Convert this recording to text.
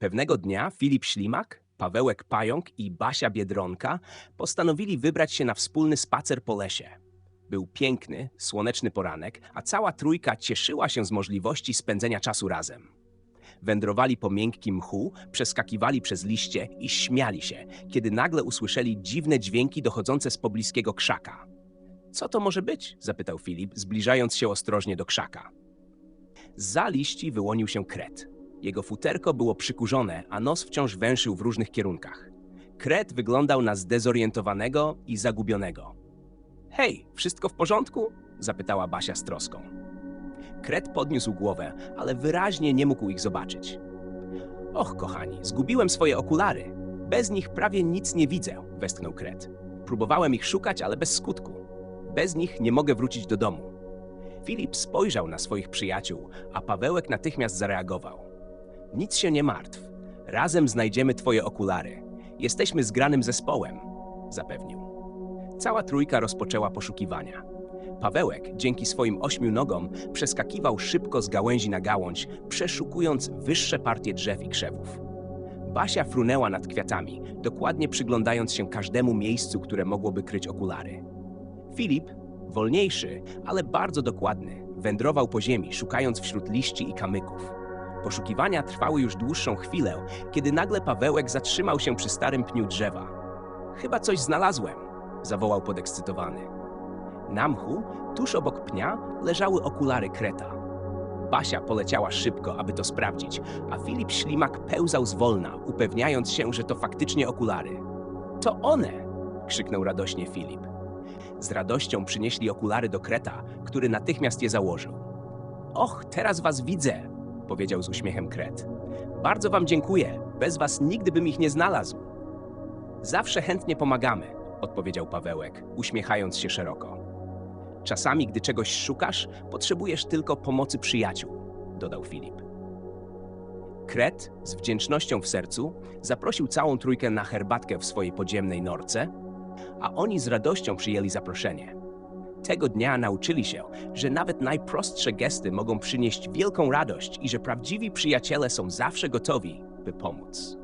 Pewnego dnia Filip Ślimak, Pawełek Pająk i Basia Biedronka postanowili wybrać się na wspólny spacer po lesie. Był piękny, słoneczny poranek, a cała trójka cieszyła się z możliwości spędzenia czasu razem. Wędrowali po miękkim mchu, przeskakiwali przez liście i śmiali się, kiedy nagle usłyszeli dziwne dźwięki dochodzące z pobliskiego krzaka. Co to może być? zapytał Filip, zbliżając się ostrożnie do krzaka. Za liści wyłonił się kret. Jego futerko było przykurzone, a nos wciąż węszył w różnych kierunkach. Kret wyglądał na zdezorientowanego i zagubionego. Hej, wszystko w porządku? zapytała Basia z troską. Kret podniósł głowę, ale wyraźnie nie mógł ich zobaczyć. Och, kochani, zgubiłem swoje okulary. Bez nich prawie nic nie widzę, westchnął Kret. Próbowałem ich szukać, ale bez skutku. Bez nich nie mogę wrócić do domu. Filip spojrzał na swoich przyjaciół, a Pawełek natychmiast zareagował. Nic się nie martw. Razem znajdziemy twoje okulary. Jesteśmy zgranym zespołem, zapewnił. Cała trójka rozpoczęła poszukiwania. Pawełek, dzięki swoim ośmiu nogom, przeskakiwał szybko z gałęzi na gałąź, przeszukując wyższe partie drzew i krzewów. Basia frunęła nad kwiatami, dokładnie przyglądając się każdemu miejscu, które mogłoby kryć okulary. Filip, wolniejszy, ale bardzo dokładny, wędrował po ziemi, szukając wśród liści i kamyków. Poszukiwania trwały już dłuższą chwilę, kiedy nagle Pawełek zatrzymał się przy starym pniu drzewa. Chyba coś znalazłem, zawołał podekscytowany. Na mchu, tuż obok pnia, leżały okulary kreta. Basia poleciała szybko, aby to sprawdzić, a Filip Ślimak pełzał zwolna, upewniając się, że to faktycznie okulary. To one! krzyknął radośnie Filip. Z radością przynieśli okulary do kreta, który natychmiast je założył. Och, teraz was widzę, powiedział z uśmiechem kret. Bardzo wam dziękuję. Bez was nigdy bym ich nie znalazł. Zawsze chętnie pomagamy, odpowiedział Pawełek, uśmiechając się szeroko. Czasami, gdy czegoś szukasz, potrzebujesz tylko pomocy przyjaciół, dodał Filip. Kret, z wdzięcznością w sercu, zaprosił całą trójkę na herbatkę w swojej podziemnej norce, a oni z radością przyjęli zaproszenie. Tego dnia nauczyli się, że nawet najprostsze gesty mogą przynieść wielką radość i że prawdziwi przyjaciele są zawsze gotowi, by pomóc.